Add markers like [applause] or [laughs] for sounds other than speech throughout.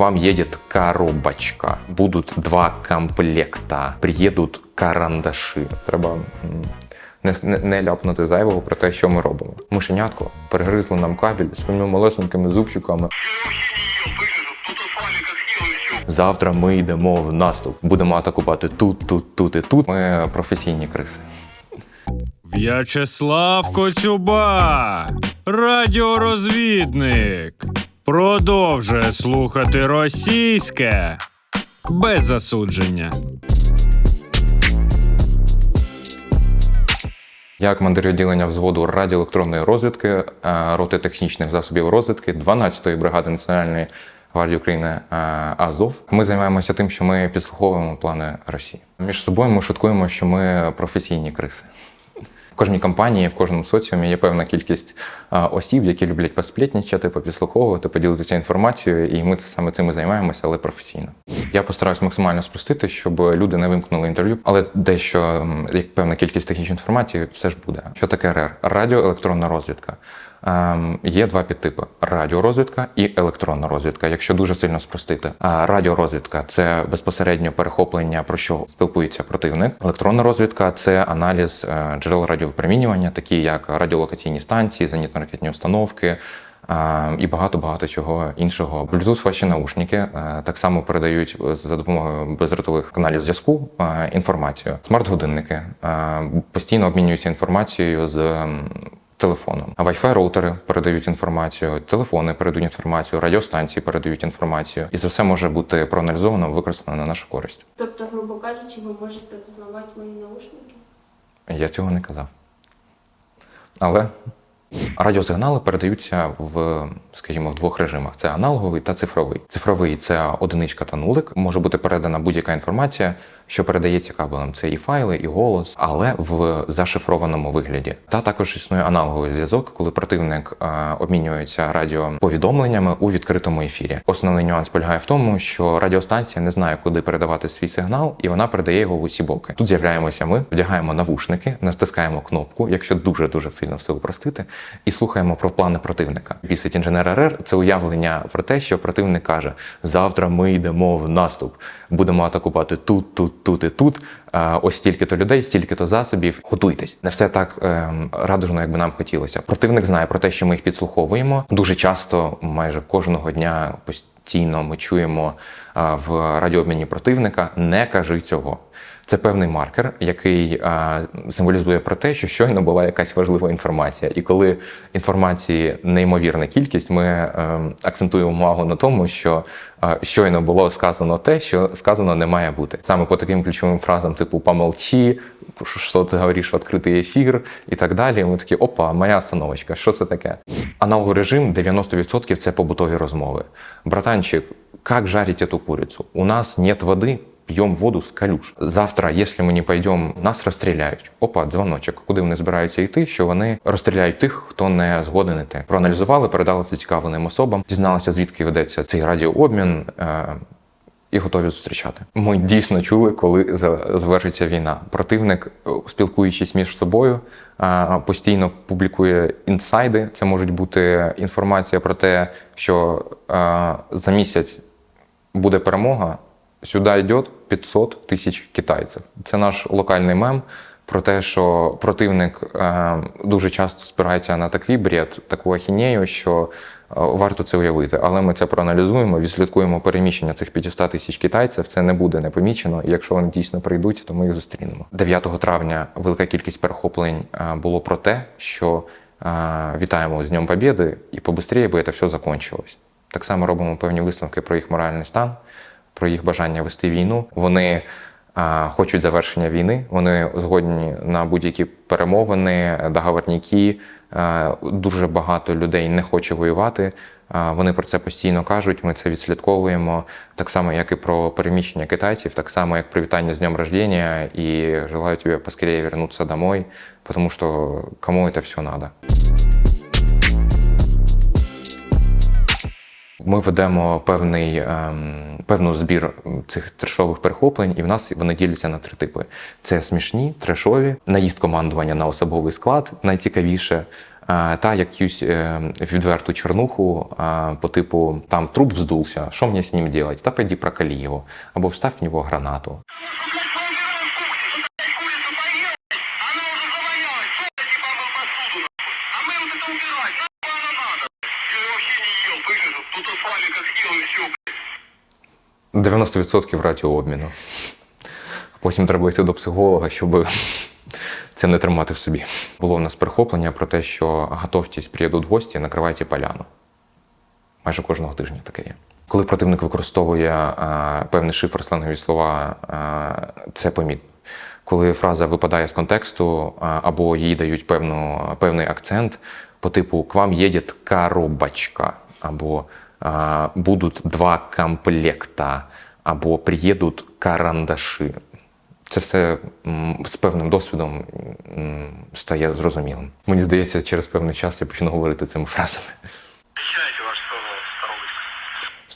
Вам едет коробочка. Будут два комплекта. Приїдуть карандаші. Треба не, не, не ляпнути зайвого про те, що ми робимо. Мишенятко перегризло нам кабель своїми малесенькими зубчиками. Завтра ми йдемо в наступ. Будемо атакувати тут, тут, тут і тут. Ми професійні криси. В'ячеслав Коцюба, радіорозвідник, продовжує слухати російське без засудження. Я командир відділення взводу радіоелектронної розвідки е, роти технічних засобів розвідки 12-ї бригади Національної гвардії України е, Азов. Ми займаємося тим, що ми підслуховуємо плани Росії. Між собою ми шуткуємо, що ми професійні криси. В кожній компанії, в кожному соціумі є певна кількість осіб, які люблять посплітнічати, попідслуховувати, поділитися інформацією, і ми саме цим і займаємося, але професійно. Я постараюсь максимально спростити, щоб люди не вимкнули інтерв'ю, але дещо як певна кількість технічної інформації все ж буде. Що таке РР? Радіоелектронна розвідка. Ем, є два підтипи: радіорозвідка і електронна розвідка. Якщо дуже сильно спростити, радіорозвідка це безпосередньо перехоплення про що спілкується противник. Електронна розвідка це аналіз е, джерел радіовипромінювання, такі як радіолокаційні станції, зенітно-ракетні установки. е, І багато багато чого іншого. Bluetooth ваші наушники е, так само передають за допомогою безротових каналів зв'язку е, інформацію. Смарт-годинники е, постійно обмінюються інформацією з телефоном. А Wi-Fi роутери передають інформацію, телефони передають інформацію, радіостанції передають інформацію, і це все може бути проаналізовано, використано на нашу користь. Тобто, грубо кажучи, ви можете взнавати мої наушники? Я цього не казав. Але радіосигнали передаються в, скажімо, в двох режимах: це аналоговий та цифровий. Цифровий це одиничка та нулик. Може бути передана будь-яка інформація, що передається кабелем. Це і файли, і голос, але в зашифрованому вигляді. Та також існує аналоговий зв'язок, коли противник е, обмінюється радіоповідомленнями у відкритому ефірі. Основний нюанс полягає в тому, що радіостанція не знає, куди передавати свій сигнал, і вона передає його в усі боки. Тут з'являємося ми, вдягаємо навушники, натискаємо кнопку, якщо дуже дуже сильно все упростити, і слухаємо про плани противника. Бісить інженер РР це уявлення про те, що противник каже: завтра ми йдемо в наступ, будемо атакувати тут, тут, тут і тут. Ось стільки-то людей, стільки-то засобів. Готуйтесь. Не все так ем, радужно, як би нам хотілося. Противник знає про те, що ми їх підслуховуємо. Дуже часто, майже кожного дня, постійно ми чуємо в радіообміні противника не кажи цього. Це певний маркер, який символізує про те, що щойно була якась важлива інформація. І коли інформації неймовірна кількість, ми е, акцентуємо увагу на тому, що щойно було сказано те, що сказано не має бути. Саме по таким ключовим фразам, типу помолчи, що ти говориш в відкритий ефір і так далі. Ми такі, опа, моя остановочка, що це таке? Аналоговий режим 90% це побутові розмови. Братанчик, як жарить эту курицу? У нас нет води, п'ємо воду з калюш. Завтра, якщо ми не пойдемо, нас розстріляють. Опа, дзвоночок. Куди вони збираються йти? Що вони розстріляють тих, хто не згоден іти. Проаналізували, передали зацікавленим особам, дізналися, звідки ведеться цей радіообмін. Е- і готові зустрічати. Ми дійсно чули, коли завершиться війна. Противник, е, спілкуючись між собою, постійно публікує інсайди. Це можуть бути інформація про те, що за місяць буде перемога. Сюди йде 500 тисяч китайців. Це наш локальний мем про те, що противник е, дуже часто спирається на такий бред, таку ахінею, що е, варто це уявити. Але ми це проаналізуємо, відслідкуємо переміщення цих 500 тисяч китайців. Це не буде непомічено. І якщо вони дійсно прийдуть, то ми їх зустрінемо. 9 травня велика кількість перехоплень е, було про те, що вітаємо з Днем Побєди і побыстрее би це все закончилось. Так само робимо певні висновки про їх моральний стан, про їх бажання вести війну. Вони а, хочуть завершення війни. Вони згодні на будь-які перемовини, договорняки. А, Дуже багато людей не хоче воювати. А, Вони про це постійно кажуть. Ми це відслідковуємо. Так само, як і про переміщення китайців, так само, як привітання з днем рождения і желаю тебе поскорее вернуться домой, тому що кому це все надо. Ми ведемо певний, ем, певну збір цих трешових перехоплень, і в нас вони діляться на три типи: це смішні, трешові, наїзд командування на особовий склад, найцікавіше. та якусь е, відверту чернуху по типу там труп вздувся, що мені з ним делать? Та піді прокалі його, або встав в нього гранату. 90% радіообміну. Потім треба йти до психолога, щоб це не тримати в собі. Було в нас перехоплення про те, що готовтесь, приїдуть гості, накривайте поляну. Майже кожного тижня таке є. Коли противник використовує а, певний шифр сленгові слова, а, це помітно. Коли фраза випадає з контексту, а, або їй дають певну, певний акцент по типу «К вам їде коробочка», або «Будуть два комплекта», або «Приїдуть карандаші». Це все з певним досвідом стає зрозумілим. Мені здається, через певний час я почну говорити цими фразами.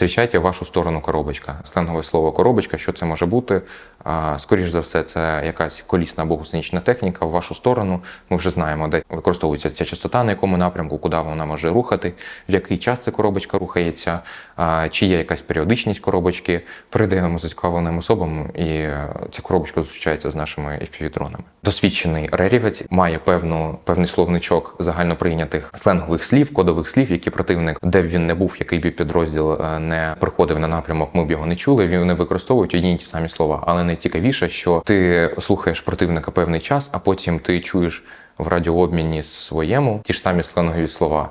Зустрічайте вашу сторону коробочка. Сленгове слово коробочка. Що це може бути? А, Скоріш за все, це якась колісна або техніка в вашу сторону. Ми вже знаємо, де використовується ця частота, на якому напрямку, куди вона може рухати, в який час ця коробочка рухається, чи є якась періодичність коробочки. Передаємо зацікавленим особам, і ця коробочка зустрічається з нашими FPV-дронами. Досвідчений рерівець має певну, певний словничок загальноприйнятих сленгових слів, кодових слів, які противник, де б він не був, який би підрозділ е, не приходив на напрямок, ми б його не чули. Вони використовують одні й ті самі слова. Але найцікавіше, що ти слухаєш противника певний час, а потім ти чуєш в радіообміні своєму ті ж самі сленгові слова.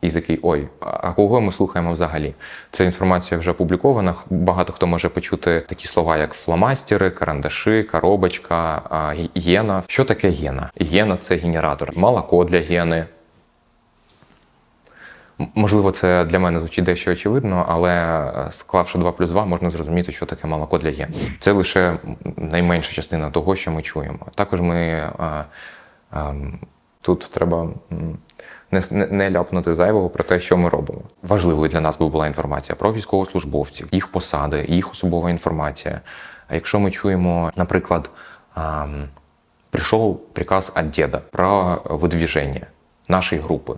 І такий ой, а кого ми слухаємо взагалі? Ця інформація вже опублікована. Багато хто може почути такі слова, як фломастери, карандаши, коробочка, а, гі- гена. Що таке гена? Гена це генератор, молоко для гени. Можливо, це для мене звучить дещо очевидно, але е, склавши 2 плюс 2, можна зрозуміти, що таке молоко для ген. Це лише найменша частина того, що ми чуємо. Також ми е, ем, тут треба не, не, ляпнути зайвого про те, що ми робимо. Важливою для нас би була інформація про військовослужбовців, їх посади, їх особова інформація. А якщо ми чуємо, наприклад, ем, прийшов приказ від деда про видвіження нашої групи.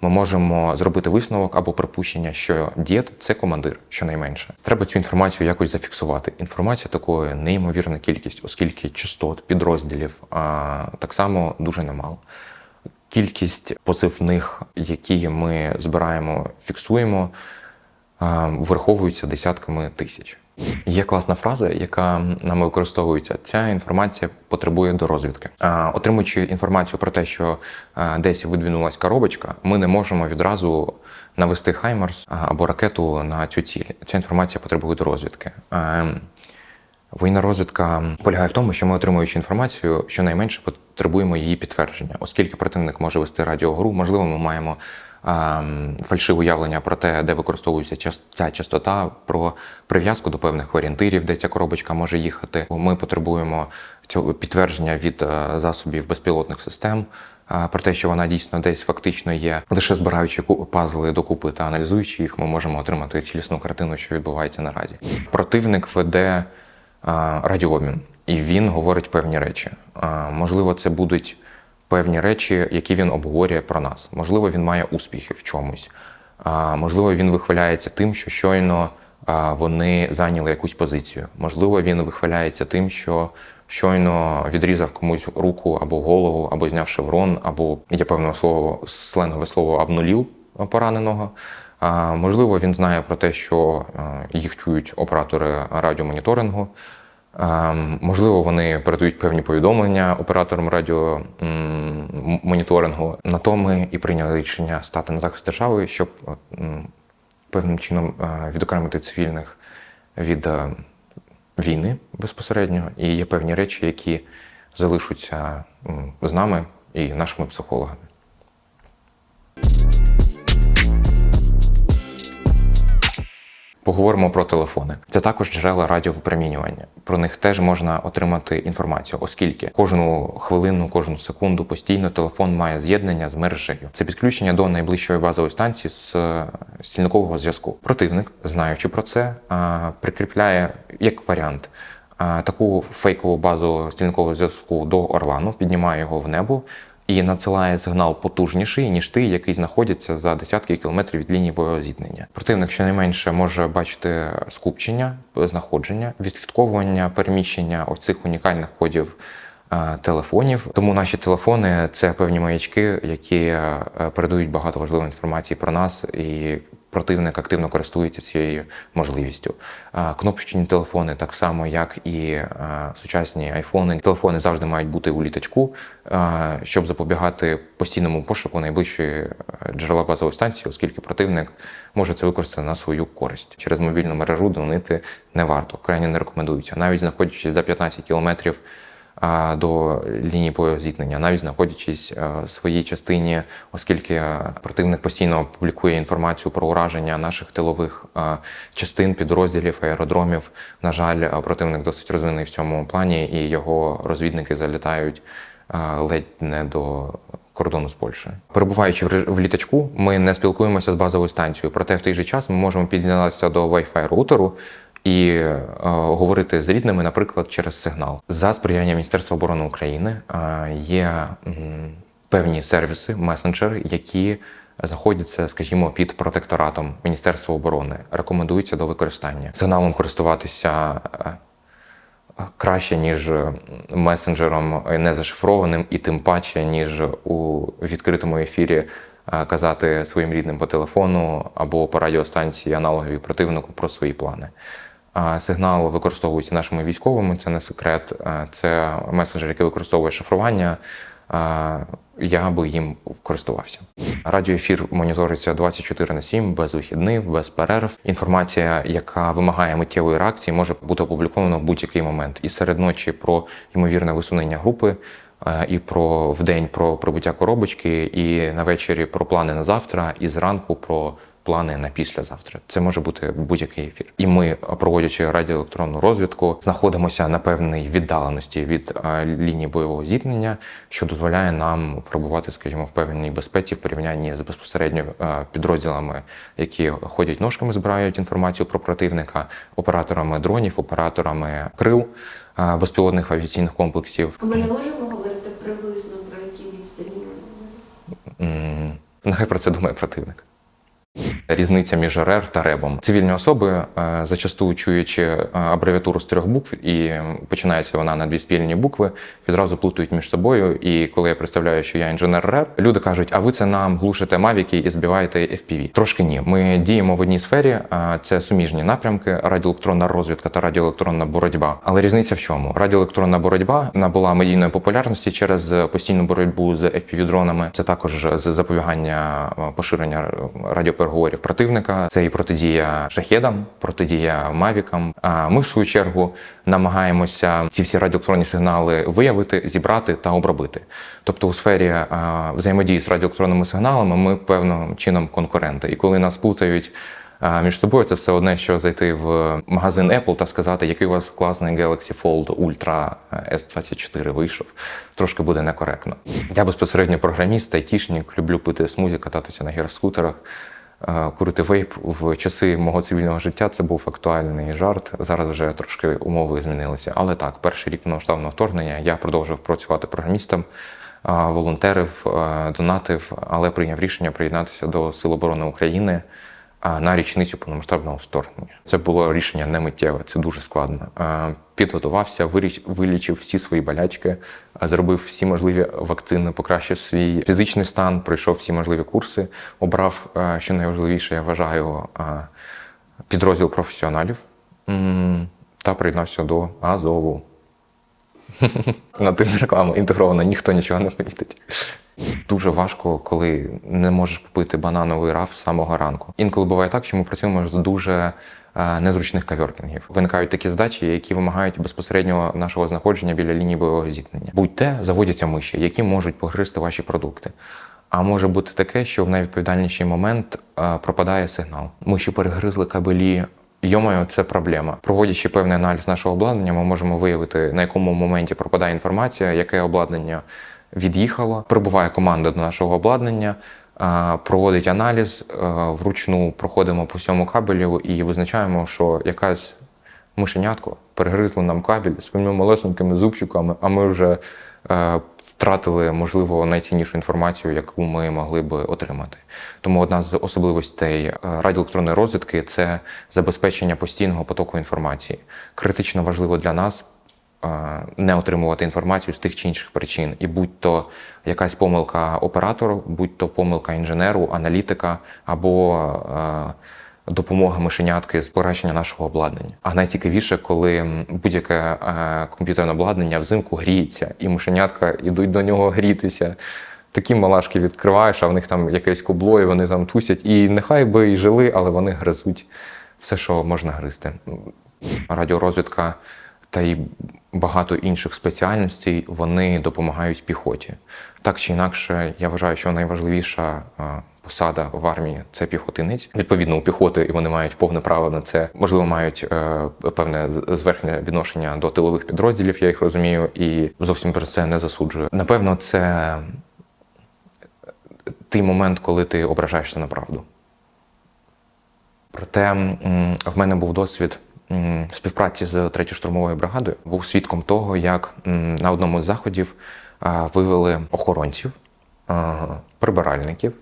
Ми можемо зробити висновок або припущення, що дід це командир, щонайменше. Треба цю інформацію якось зафіксувати. Інформація такої неймовірна кількість, оскільки частот підрозділів а, так само дуже немало. Кількість позивних, які ми збираємо, фіксуємо, а, вираховуються десятками тисяч. Є класна фраза, яка нами використовується. Ця інформація потребує до розвідки. Отримуючи інформацію про те, що десь видвинулась коробочка, ми не можемо відразу навести Хаймерс або ракету на цю ціль. Ця інформація потребує до розвідки. А, Воєнна розвідка полягає в тому, що ми, отримуючи інформацію, щонайменше потребуємо її підтвердження, оскільки противник може вести радіогру, можливо, ми маємо фальшиве уявлення про те, де використовується ця частота, про прив'язку до певних орієнтирів, де ця коробочка може їхати. Ми потребуємо цього підтвердження від е, засобів безпілотних систем. е, Про те, що вона дійсно десь фактично є, лише збираючи пазли докупи та аналізуючи їх, ми можемо отримати цілісну картину, що відбувається наразі. Противник веде а, радіообмін, і він говорить певні речі. Можливо, це будуть певні речі, які він обговорює про нас. Можливо, він має успіхи в чомусь. Можливо, він вихваляється тим, що щойно вони зайняли якусь позицію. Можливо, він вихваляється тим, що щойно відрізав комусь руку або голову, або зняв шеврон, або є певне слово сленгове слово обнулів пораненого. Можливо, він знає про те, що їх чують оператори радіомоніторингу. Можливо, вони передають певні повідомлення операторам радіомоніторингу. На то ми і прийняли рішення стати на захист держави, щоб певним чином відокремити цивільних від е, війни безпосередньо. І є певні речі, які залишаться з нами і нашими психологами. Поговоримо про телефони. Це також джерела радіовипромінювання. Про них теж можна отримати інформацію, оскільки кожну хвилину, кожну секунду постійно телефон має з'єднання з мережею. Це підключення до найближчої базової станції з е, стільникового зв'язку. Противник, знаючи про це, прикріпляє як варіант. Таку фейкову базу стільникового зв'язку до Орлану, піднімає його в небо і надсилає сигнал потужніший, ніж ти, який знаходиться за десятки кілометрів від лінії бойового зіткнення. Противник щонайменше може бачити скупчення, знаходження, відслідковування переміщення оцих цих унікальних кодів е, телефонів. Тому наші телефони це певні маячки, які е, передають багато важливої інформації про нас, і противник активно користується цією можливістю. Кнопочні телефони, так само як і сучасні айфони. Телефони завжди мають бути у літачку, щоб запобігати постійному пошуку найближчої е, джерела базової станції, оскільки противник може це використати на свою користь. Через мобільну мережу дзвонити не варто, крайне не рекомендується. Навіть знаходячись за 15 кілометрів до лінії бойового зіткнення, навіть знаходячись в своїй частині, оскільки противник постійно публікує інформацію про ураження наших тилових частин, підрозділів, аеродромів. На жаль, противник досить розвинений в цьому плані, і його розвідники залітають ледь не до кордону з Польщею. Перебуваючи в літачку, ми не спілкуємося з базовою станцією. Проте в той же час ми можемо під'єднатися до Wi-Fi роутеру і е, говорити з рідними, наприклад, через сигнал. За сприяння Міністерства оборони України е, є м, певні сервіси, месенджери, які знаходяться, скажімо, під протекторатом Міністерства оборони. Рекомендуються до використання. Сигналом користуватися. е, краще, ніж месенджером незашифрованим, і тим паче, ніж у відкритому ефірі е, казати своїм рідним по телефону або по радіостанції аналогові противнику про свої плани. Сигнал використовується нашими військовими, це не секрет. Це месенджер, який використовує шифрування. Я би їм користувався. Радіоефір моніториться 24 на 7, без вихідних, без перерв. Інформація, яка вимагає миттєвої реакції, може бути опублікована в будь-який момент. І серед ночі про ймовірне висунення групи, і про вдень про прибуття коробочки, і на вечорі про плани на завтра, і зранку про плани на післязавтра. Це може бути будь-який ефір. І ми, проводячи радіоелектронну розвідку, знаходимося на певній віддаленості від е, лінії бойового зіткнення, що дозволяє нам перебувати, скажімо, в певній безпеці в порівнянні з безпосередньо е, підрозділами, які ходять ножками, збирають інформацію про противника, операторами дронів, операторами крил е, безпілотних авіаційних комплексів. А ми не можемо говорити приблизно про які відстані Нехай про це думає противник. Різниця між РР та РЕБом. Цивільні особи, е, зачасту чуючи е, абревіатуру з трьох букв, і починається вона на дві спільні букви, відразу плутають між собою. І коли я представляю, що я інженер РЕБ, люди кажуть: а ви це нам глушите мавіки і збиваєте FPV. Трошки ні. Ми діємо в одній сфері, це суміжні напрямки, радіоелектронна розвідка та радіоелектронна боротьба. Але різниця в чому? Радіоелектронна боротьба набула медійної популярності через постійну боротьбу з FPV-дронами. Це також з запобігання е, поширення радіопереговорів противника. Це і протидія шахедам, протидія мавікам. А ми, в свою чергу, намагаємося ці всі радіоелектронні сигнали виявити, зібрати та обробити. Тобто, у сфері взаємодії з радіоелектронними сигналами ми певним чином конкуренти. І коли нас плутають. Між собою це все одне, що зайти в магазин Apple та сказати, який у вас класний Galaxy Fold Ultra S24 вийшов. Трошки буде некоректно. Я безпосередньо програміст, айтішник, люблю пити смузі, кататися на гіроскутерах, е, курити вейп. В часи мого цивільного життя це був актуальний жарт. Зараз вже трошки умови змінилися. Але так, перший рік повномасштабного вторгнення я продовжив працювати програмістом. а, Волонтерив, е, донатив, але прийняв рішення приєднатися до Сил оборони України на річницю повномасштабного вторгнення. Це було рішення не миттєве, це дуже складно. Підготувався, вилічив всі свої болячки, зробив всі можливі вакцини, покращив свій фізичний стан, пройшов всі можливі курси, обрав, що найважливіше, я вважаю, підрозділ професіоналів та приєднався до Азову. [laughs] Нативна реклама інтегрована, ніхто нічого не помітить. Дуже важко, коли не можеш попити банановий раф з самого ранку. Інколи буває так, що ми працюємо з дуже е, незручних каверкінгів. Виникають такі задачі, які вимагають безпосереднього нашого знаходження біля лінії бойового зіткнення. Будь-те заводяться миші, які можуть погризти ваші продукти. А може бути таке, що в найвідповідальніший момент е, пропадає сигнал. Миші перегризли кабелі. Йомаю, це проблема. Проводячи певний аналіз нашого обладнання, ми можемо виявити, на якому моменті пропадає інформація, яке обладнання від'їхало. Прибуває команда до нашого обладнання, проводить аналіз, вручну проходимо по всьому кабелю і визначаємо, що якась мишенятко перегризло нам кабель своїми малесенькими зубчиками, а ми вже е, втратили, можливо, найціннішу інформацію, яку ми могли би отримати. Тому одна з особливостей е, радіоелектронної розвідки це забезпечення постійного потоку інформації. Критично важливо для нас е, не отримувати інформацію з тих чи інших причин. І будь-то якась помилка оператору, будь-то помилка інженеру, аналітика або е, допомога мишенятки з покращення нашого обладнання. А найцікавіше, коли будь-яке е, комп'ютерне обладнання взимку гріється, і мишенятка йдуть до нього грітися. Такі малашки відкриваєш, а в них там якесь кубло, і вони там тусять. І нехай би і жили, але вони гризуть все, що можна гризти. Радіорозвідка та й багато інших спеціальностей вони допомагають піхоті. Так чи інакше, я вважаю, що найважливіша посада в армії це піхотинець. Відповідно, у піхоти і вони мають повне право на це. Можливо, мають е, певне зверхнє відношення до тилових підрозділів, я їх розумію, і зовсім про це не засуджую. Напевно, це той момент, коли ти ображаєшся на правду. Проте в мене був досвід співпраці з 3 штурмовою бригадою. Був свідком того, як на одному з заходів вивели охоронців, прибиральників,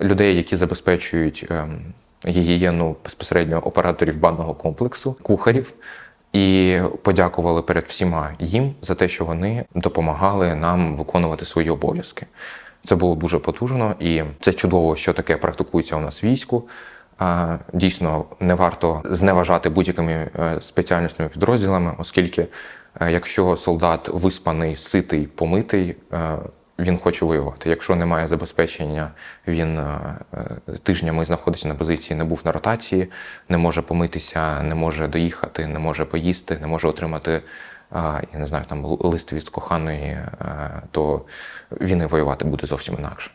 людей, які забезпечують ем, гігієну безпосередньо операторів банного комплексу, кухарів. І подякували перед всіма їм за те, що вони допомагали нам виконувати свої обов'язки. Це було дуже потужно, і це чудово, що таке практикується у нас війську. Дійсно, не варто зневажати будь-якими е, спеціальними підрозділами, оскільки е, якщо солдат виспаний, ситий, помитий, е, він хоче воювати. Якщо немає забезпечення, він тижнями знаходиться на позиції, не був на ротації, не може помитися, не може доїхати, не може поїсти, не може отримати. Я не знаю, там лист від коханої, то він і воювати буде зовсім інакше.